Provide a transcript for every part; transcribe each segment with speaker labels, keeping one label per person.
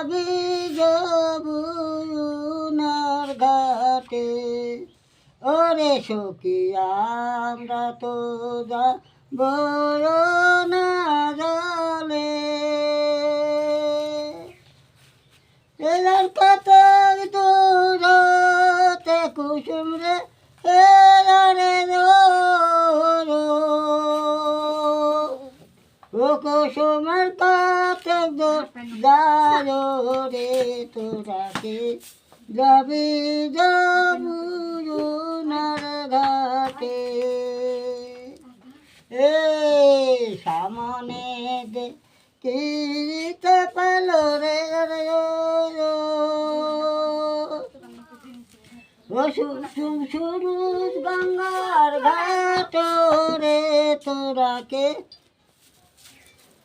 Speaker 1: যাবি যমুনার ঘাটে। ওরে সখী, আমরা তো যা না জলে। এলার পাতার দূরতে কুসুম রে, এলারে কুসুমের দাঁড়ো রে তোরাকে যাবি যাবুনার ঘাটে। এ সামনে দে কিতে পালো রে রে সুরুজ গঙ্গার ঘাট রে তোরাকে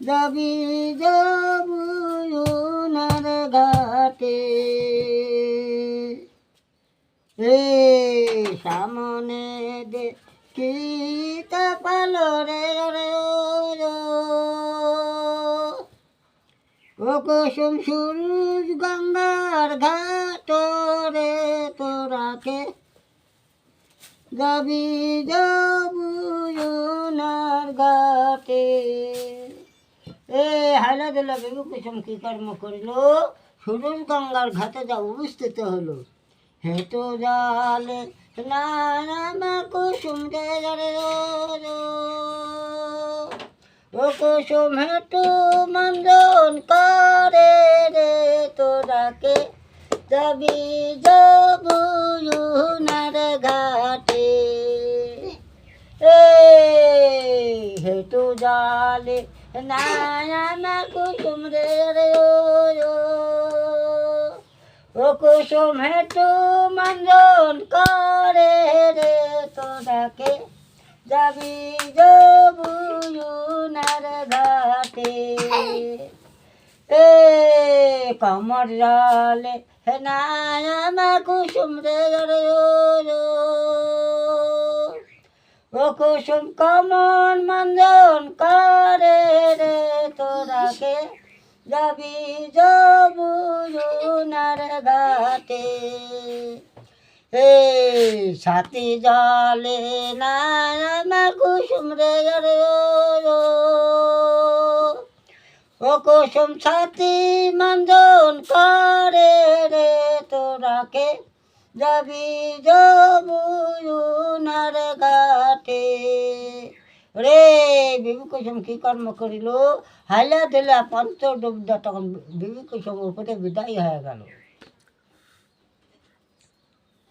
Speaker 1: যাবি যমুনার ঘাটে। রে সামনে দে কিতা পালো রে ও কুসুম সুরুজ গঙ্গার ঘাট রে তোরাকে যাবি যমুনার ঘাটে। দিলা বেবু কুসুম কি কর্ম করিল? সুরুজ গঙ্গার ঘাটে যা উপস্থিত হলো। হেঁটো জালে নানা কুসুম রে ও কুসুম হেঁটু মন্দন করে রে, তোরাকে যাবি যমুনার ঘাটে এ হেঁটু জালে নানা কুসুম রে রে ও কুসুম হেঁটু মন্দন করে রে তোরাকে যাবি যমুনার ঘাটে এ কমর জলে নামা কুসুম রে রে কুসুম কমন মন্দন করে রে তোরাকে। যাবি যমুনার ঘাটে। হে সাথী জলে না কুসুম রে রে ও কুসুম সাথী মন্দন করে রে তোরাকে। যাবি যমুনার ঘাটে। রে, বিবি কুসুম কি কর্ম করিল? হাইলা দিলা পঞ্চ ডুবদা তখন বিবি কুসুম উপরে বিদায় হয়ে গেল।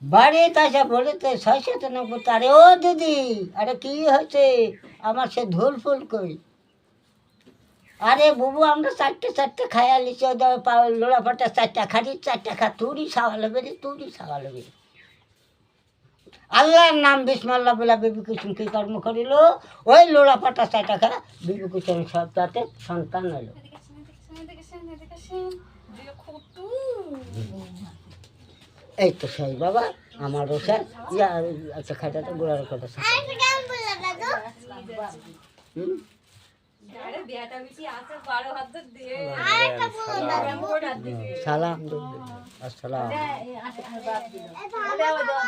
Speaker 1: বাড়িতে আসে বলিতে শৈশত নব্বই আরে ও দিদি, আরে কি হয়েছে? আমার সে ধুল ফুল কই? আরে বুবু, আমরা চারটে চারটে খাইয়া ওদের লোড়া ফাটা চারটা, খাটি চারটা খা তুরি সাওয়ালে বেরি তুরি সাওয়ালে বেরি আল্লাহর নাম বিসমাল্লা বলে বিবি কুসুম কি কর্ম করিল? ওই লোড়া পাটা চারটা খা বিবি কুসুম সব তাতে সন্তান হলো এই তো সেই বাবা আমার ওষা ইয়া একটা খাটাতে গোড়ার কথা সালাম আসসালাম।